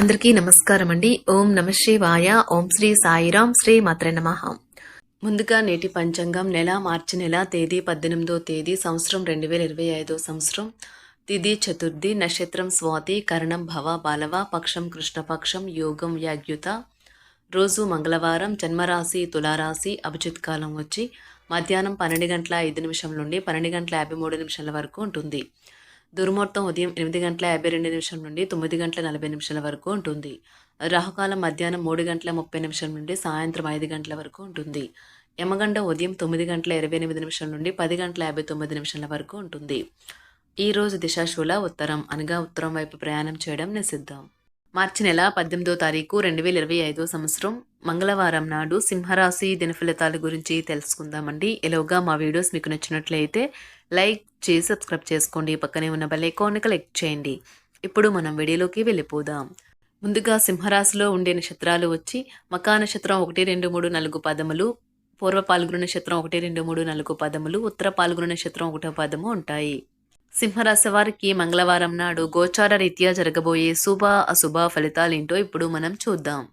అందరికీ నమస్కారం అండి. ఓం నమ శివాయ. ఓం శ్రీ సాయిరాం శ్రీ మాత్రే నమ. ముందుగా నేటి పంచాంగం నెల మార్చి నెల తేదీ పద్దెనిమిదో తేదీ సంవత్సరం రెండు వేల ఇరవై ఐదో సంవత్సరం. తిథి చతుర్థి నక్షత్రం స్వాతి కరణం భవ బాలవ పక్షం కృష్ణపక్షం యోగం వ్యాగ్యుత రోజు మంగళవారం జన్మరాశి తులారాశి అభిజిత్ కాలం వచ్చి మధ్యాహ్నం పన్నెండు గంటల ఐదు నిమిషం నుండి పన్నెండు గంటల యాభై మూడు నిమిషాల వరకు ఉంటుంది. దుర్ముహూర్తం ఉదయం ఎనిమిది గంటల యాభై రెండు నిమిషం నుండి తొమ్మిది గంటల నలభై నిమిషాల వరకు ఉంటుంది. రాహుకాలం మధ్యాహ్నం మూడు గంటల ముప్పై నిమిషం నుండి సాయంత్రం ఐదు గంటల వరకు ఉంటుంది. యమగండ ఉదయం తొమ్మిది గంటల ఇరవై ఎనిమిది నిమిషం నుండి పది గంటల యాభై తొమ్మిది నిమిషాల వరకు ఉంటుంది. ఈరోజు దిశాశూల ఉత్తరం అనగా ఉత్తరం వైపు ప్రయాణం చేయడం నిషిద్ధం. మార్చి నెల పద్దెనిమిదో తారీఖు రెండు వేల ఇరవై ఐదో సంవత్సరం. మంగళవారం నాడు సింహరాశి దినఫలితాల గురించి తెలుసుకుందామండి. ఎలాగా మా వీడియోస్ మీకు నచ్చినట్లయితే లైక్ చేసి సబ్స్క్రైబ్ చేసుకోండి. పక్కనే ఉన్న బెల్ ఐకాన్ని క్లిక్ చేయండి. ఇప్పుడు మనం వీడియోలోకి వెళ్ళిపోదాం. ముందుగా సింహరాశిలో ఉండే నక్షత్రాలు వచ్చి మకా నక్షత్రం ఒకటి రెండు మూడు నాలుగు పదములు పూర్వ పాల్గొన నక్షత్రం ఒకటి రెండు మూడు నాలుగు పదములు ఉత్తర పాల్గొన నక్షత్రం ఒకటో పదము ఉంటాయి. సింహరాశి వారికి మంగళవారం నాడు గోచార రీత్యా జరగబోయే శుభ అశుభ ఫలితాలేంటో ఇప్పుడు మనం చూద్దాం.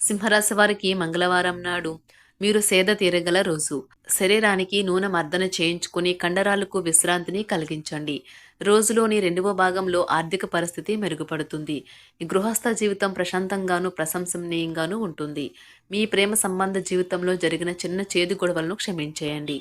సింహరాశి వారికి మంగళవారం నాడు మీరు సేద తీరగల రోజు. శరీరానికి నూనె మర్దన చేయించుకుని కండరాలకు విశ్రాంతిని కలిగించండి. రోజులోని రెండవ భాగంలో ఆర్థిక పరిస్థితి మెరుగుపడుతుంది. గృహస్థ జీవితం ప్రశాంతంగాను ప్రశంసనీయంగాను ఉంటుంది. మీ ప్రేమ సంబంధ జీవితంలో జరిగిన చిన్న చేదు గొడవలను క్షమించేయండి.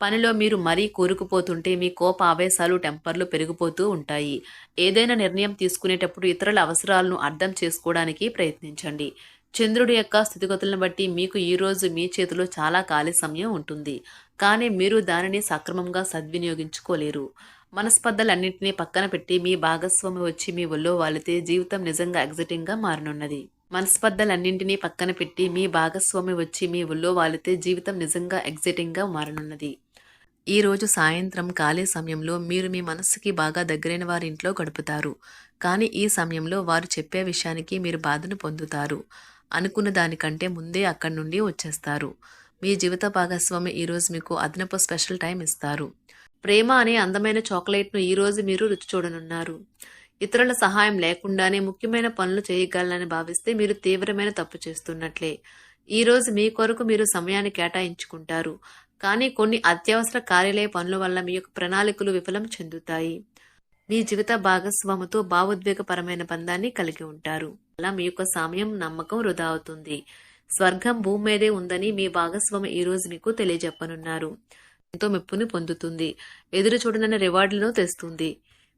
పనిలో మీరు మరీ కూరుకుపోతుంటే మీ కోప ఆవేశాలు టెంపర్లు పెరిగిపోతూ ఉంటాయి. ఏదైనా నిర్ణయం తీసుకునేటప్పుడు ఇతరుల అవసరాలను అర్థం చేసుకోవడానికి ప్రయత్నించండి. చంద్రుడి యొక్క స్థితిగతులను బట్టి మీకు ఈ రోజు మీ చేతిలో చాలా ఖాళీ సమయం ఉంటుంది. కానీ మీరు దానిని సక్రమంగా సద్వినియోగించుకోలేరు. మనస్పర్ధలన్నింటినీ పక్కన పెట్టి మీ భాగస్వామి వచ్చి మీ ఒళ్ళో వాలితే జీవితం నిజంగా ఎగ్జైటింగ్గా మారనున్నది. మనస్పర్ధలన్నింటినీ పక్కన పెట్టి మీ భాగస్వామి వచ్చి మీ ఒళ్ళో వాలితే జీవితం నిజంగా ఎగ్జైటింగ్గా మారనున్నది. ఈరోజు సాయంత్రం ఖాళీ సమయంలో మీరు మీ మనస్సుకి బాగా దగ్గరైన వారి ఇంట్లో గడుపుతారు. కానీ ఈ సమయంలో వారు చెప్పే విషయానికి మీరు బాధను పొందుతారు. అనుకున్న దానికంటే ముందే అక్కడి నుండి వచ్చేస్తారు. మీ జీవిత భాగస్వామి ఈరోజు మీకు అదనపు స్పెషల్ టైం ఇస్తారు. ప్రేమ అనే అందమైన చాక్లెట్ను ఈరోజు మీరు రుచి చూడనున్నారు. ఇతరుల సహాయం లేకుండానే ముఖ్యమైన పనులు చేయగలనని భావిస్తే మీరు తీవ్రమైన తప్పు చేస్తున్నట్లే. ఈరోజు మీ కొరకు మీరు సమయాన్ని కేటాయించుకుంటారు. కానీ కొన్ని అత్యవసర కార్యాలయ పనుల వల్ల మీ యొక్క ప్రణాళికలు విఫలం చెందుతాయి. మీ జీవిత భాగస్వాముతో భావోద్వేగపరమైన బంధాన్ని కలిగి ఉంటారు. అలా మీ యొక్క సమయం నమ్మకం వృధా అవుతుంది. స్వర్గం భూమి మీదే ఉందని మీ భాగస్వామి ఈ రోజు మీకు తెలియజెప్పనున్నారు. ఎంతో మెప్పుని పొందుతుంది. ఎదురు చూడనన్న రివార్డులను తెస్తుంది.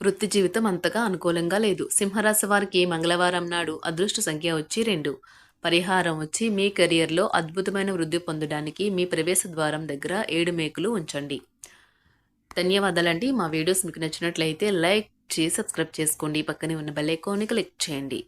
వృత్తి జీవితం అంతగా అనుకూలంగా లేదు. సింహరాశి వారికి మంగళవారం నాడు అదృష్ట సంఖ్య వచ్చి రెండు. పరిహారం వచ్చి మీ కెరియర్లో అద్భుతమైన వృద్ధి పొందడానికి మీ ప్రవేశ ద్వారం దగ్గర ఏడు మేకులు ఉంచండి. ధన్యవాదాలండి. మా వీడియోస్ మీకు నచ్చినట్లయితే లైక్ చేసి సబ్స్క్రైబ్ చేసుకోండి. పక్కనే ఉన్న బెల్ ఐకాన్ని క్లిక్ చేయండి.